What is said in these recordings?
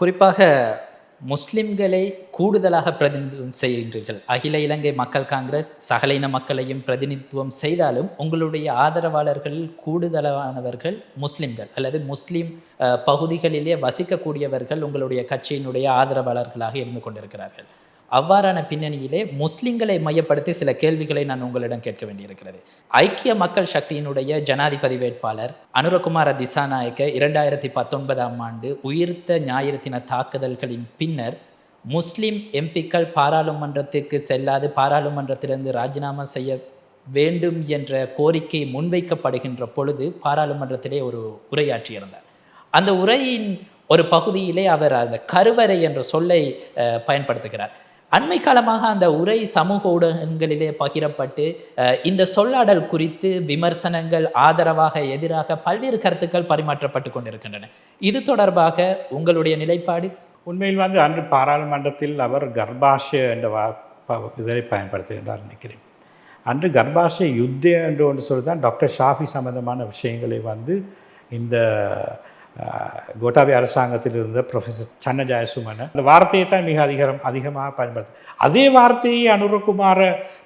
குறிப்பாக முஸ்லிம்களை கூடுதலாக பிரதிநிதித்துவம் செய்கின்றீர்கள். அகில இலங்கை மக்கள் காங்கிரஸ் சகல இன மக்களையும் பிரதிநிதித்துவம் செய்தாலும் உங்களுடைய ஆதரவாளர்களில் கூடுதலானவர்கள் முஸ்லிம்கள் அல்லது முஸ்லிம் பகுதிகளிலே வசிக்கக்கூடியவர்கள் உங்களுடைய கட்சியினுடைய ஆதரவாளர்களாக இருந்து கொண்டிருக்கிறார்கள். அவ்வாறான பின்னணியிலே முஸ்லிம்களை மையப்படுத்தி சில கேள்விகளை நான் உங்களிடம் கேட்க வேண்டியிருக்கிறது. ஐக்கிய மக்கள் சக்தியினுடைய ஜனாதிபதி வேட்பாளர் அனுரகுமார திசாநாயக்க இரண்டாயிரத்தி பத்தொன்பதாம் ஆண்டு உயிர்த்த ஞாயிறு தின தாக்குதல்களின் பின்னர் முஸ்லிம் எம்பிக்கள் பாராளுமன்றத்திற்கு செல்லாது பாராளுமன்றத்திலிருந்து ராஜினாமா செய்ய வேண்டும் என்ற கோரிக்கை முன்வைக்கப்படுகின்ற பொழுது பாராளுமன்றத்திலே ஒரு உரையாற்றியிருந்தார். அந்த உரையின் ஒரு பகுதியிலே அவர் அந்த கருவறை என்ற சொல்லை பயன்படுத்துகிறார். அண்மை காலமாக அந்த உரை சமூக ஊடகங்களிலே பகிரப்பட்டு இந்த சொல்லாடல் குறித்து விமர்சனங்கள் ஆதரவாக எதிராக பல்வேறு கருத்துக்கள் பரிமாற்றப்பட்டு கொண்டிருக்கின்றன. இது தொடர்பாக உங்களுடைய நிலைப்பாடு? உண்மையில் வந்து அன்று பாராளுமன்றத்தில் அவர் கர்ப்பாஷய என்ற வா இதனை பயன்படுத்துகின்றார் நினைக்கிறேன். அன்று கர்ப்பாஷய யுத்தம் என்று ஒன்று சொல்லி தான் டாக்டர் ஷாஃபி சம்பந்தமான விஷயங்களை வந்து இந்த கோட்டாபி அரசாங்கத்தில் இருந்த ப்ரொஃபஸர் சன்ன ஜாயசுமன் அந்த வார்த்தையை தான் மிக அதிகம் அதிகமாக பயன்படுத்த அதே வார்த்தையை அனுரகுமார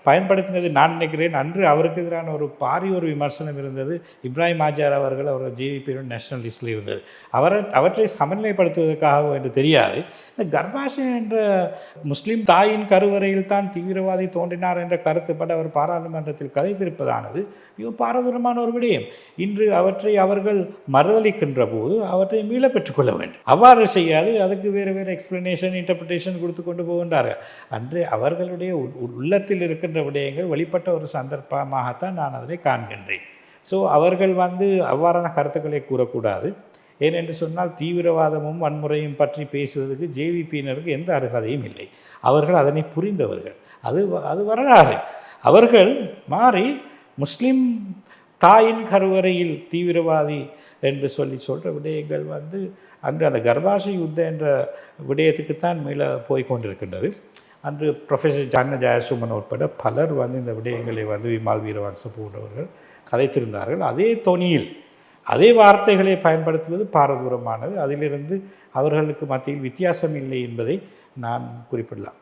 பயன்படுத்தினது நான் நினைக்கிறேன். அன்று அவருக்கு எதிரான ஒரு பாரிய ஒரு விமர்சனம் இருந்தது. இப்ராஹிம் ஆஜார் அவர்கள் அவர் ஜிவிபியுடன் நேஷனல் லிஸ்டில் இருந்தது. அவரை அவற்றை சமநிலைப்படுத்துவதற்காகவோ என்று தெரியாது. இந்த கர்ப்பாஷன் என்ற முஸ்லீம் தாயின் கருவறையில் தான் தீவிரவாதி தோன்றினார் என்ற கருத்துப்பட அவர் பாராளுமன்றத்தில் கதைத்திருப்பதானது. மிக பாரதூரமான ஒரு விடயம். இன்று அவற்றை அவர்கள் மறுதளிக்கின்ற போது அவற்றை மீள பெற்றுக்கொள்ள வேண்டும். அவ்வாறு செய்யாது. அதுக்கு வேறு வேறு எக்ஸ்பிளனேஷன் இன்டர்பிரிட்டேஷன் கொடுத்து கொண்டு போகின்றார்கள். அன்று அவர்களுடைய உள்ளத்தில் இருக்கின்ற விடயங்கள் வெளிப்பட்ட ஒரு சந்தர்ப்பமாகத்தான் நான் அதனை காண்கின்றேன். ஸோ அவர்கள் வந்து அவ்வாறான கருத்துக்களை கூறக்கூடாது. ஏனென்று சொன்னால் தீவிரவாதமும் வன்முறையும் பற்றி பேசுவதற்கு ஜேவிபியினருக்கு எந்த அருகதையும் இல்லை. அவர்கள் அதனை புரிந்தவர்கள். அது அது வரலாறு. அவர்கள் மாறி முஸ்லீம் தாயின் கருவறையில் தீவிரவாதி என்று சொல்லி சொல்கிற விடயங்கள் வந்து அன்று அந்த கர்ப்பாச யுத்த என்ற விடயத்துக்குத்தான் மேலே போய் கொண்டிருக்கின்றது. அன்று ப்ரொஃபஸர் ஜான ஜெயசுமன் உட்பட பலர் வந்து இந்த விடயங்களை வந்து விமால் வீரவன்ச போன்றவர்கள் கதைத்திருந்தார்கள். அதே தொனியில் அதே வார்த்தைகளை பயன்படுத்துவது பாரதூரமானது. அதிலிருந்து அவர்களுக்கு மத்தியில் வித்தியாசம் இல்லை என்பதை நான் குறிப்பிடலாம்.